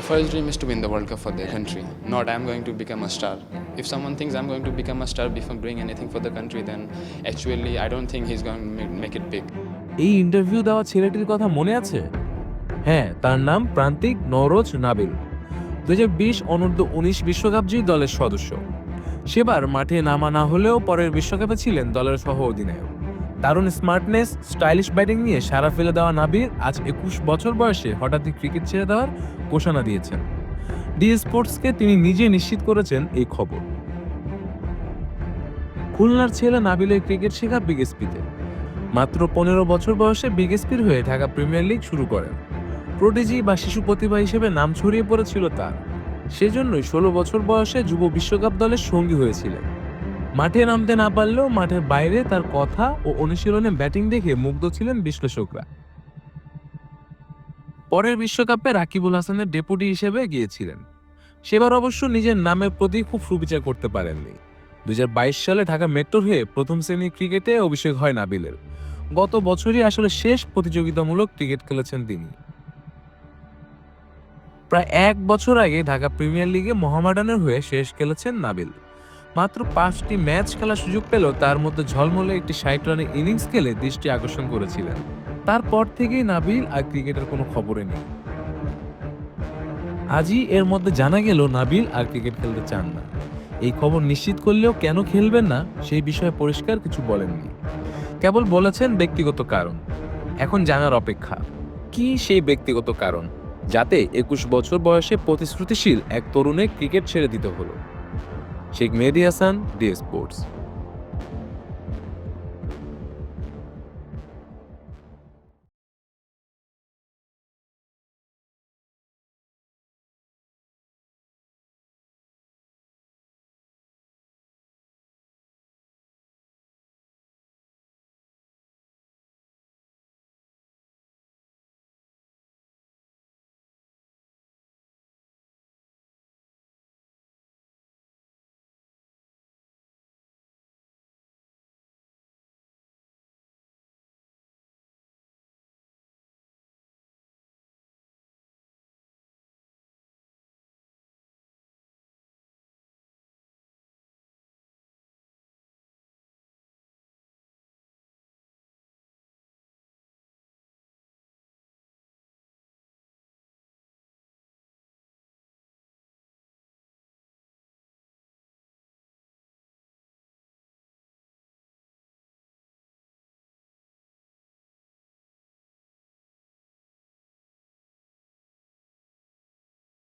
The first dream is to win the World Cup for their country, not I'm going to become a star. If someone thinks I'm going to become a star before doing anything for the country, then actually I don't think he's going to make, it big. এই interview দেওয়া ছেলেটির কথা মনে আছে হ্যাঁ তার নাম প্রান্তিক নরোজ নাবিল দু হাজার বিশ অনূর্ধ্ব উনিশ বিশ্বকাপ জয়ী দলের সদস্য সেবার মাঠে নামা না হলেও পরের বিশ্বকাপে ছিলেন দলের সহ অধিনায়ক দারুণ স্মার্টনেস স্টাইলিশ ব্যাটিং নিয়ে সারা ফেলে দেওয়া নাবির আজ একুশ বছর বয়সে হঠাৎই ক্রিকেট ছেড়ে দেওয়ার ঘোষণা দিয়েছেন। ডি স্পোর্টসকে তিনি নিজে নিশ্চিত করেছেন এই খবর। খুলনার ছেলে নাবিলের ক্রিকেট শেখা বিগেসপিতে মাত্র পনেরো বছর বয়সে বিগেসপির হয়ে ঢাকা প্রিমিয়ার লিগ শুরু করেন। প্রোটেজি বা শিশু প্রতিভা হিসেবে নাম ছড়িয়ে পড়েছিল তার। সেজন্যই ষোলো বছর বয়সে যুব বিশ্বকাপ দলের সঙ্গী হয়েছিলেন। মাঠে নামতে না পারলেও মাঠের বাইরে তার কথা ও অনুশীলনে ব্যাটিং দেখে মুগ্ধ ছিলেন বিশ্লেষকরা। পরের বিশ্বকাপে রাকিবুল হাসানের ডেপুটি হিসেবে গিয়েছিলেন। সেবার অবশ্য নিজের নামের প্রতি খুব সুবিচার করতে পারেননি। দুই হাজার বাইশ সালে ঢাকা মেট্রোর হয়ে প্রথম শ্রেণির ক্রিকেটে অভিষেক হয় নাবিলের। গত বছরই আসলে শেষ প্রতিযোগিতামূলক ক্রিকেট খেলেছেন তিনি। প্রায় এক বছর আগে ঢাকা প্রিমিয়ার লিগে মোহামেডানের হয়ে শেষ খেলেছেন নাবিল। মাত্র পাঁচটি ম্যাচ খেলার সুযোগ পেলেও তার মধ্যে ঝলমলে একটি ষাট রানের ইনিংস খেলে দৃষ্টি আকর্ষণ করেছিলেন। তারপর থেকেই নাবিল আর ক্রিকেটের কোনো খবরে নেই। আজই এর মধ্যে জানা গেল, নাবিল আর ক্রিকেট খেলতে চান না। এই খবর নিশ্চিত করলেও কেন খেলবেন না, সেই বিষয়ে পরিষ্কার কিছু বলেননি। কেবল বলেছেন ব্যক্তিগত কারণ। এখন জানার অপেক্ষা, কি সেই ব্যক্তিগত কারণ? যাতে একুশ বছর বয়সে প্রতিশ্রুতিশীল এক তরুণে ক্রিকেট ছেড়ে দিতে হলো। Sheikh Mehedi Hasan D sports.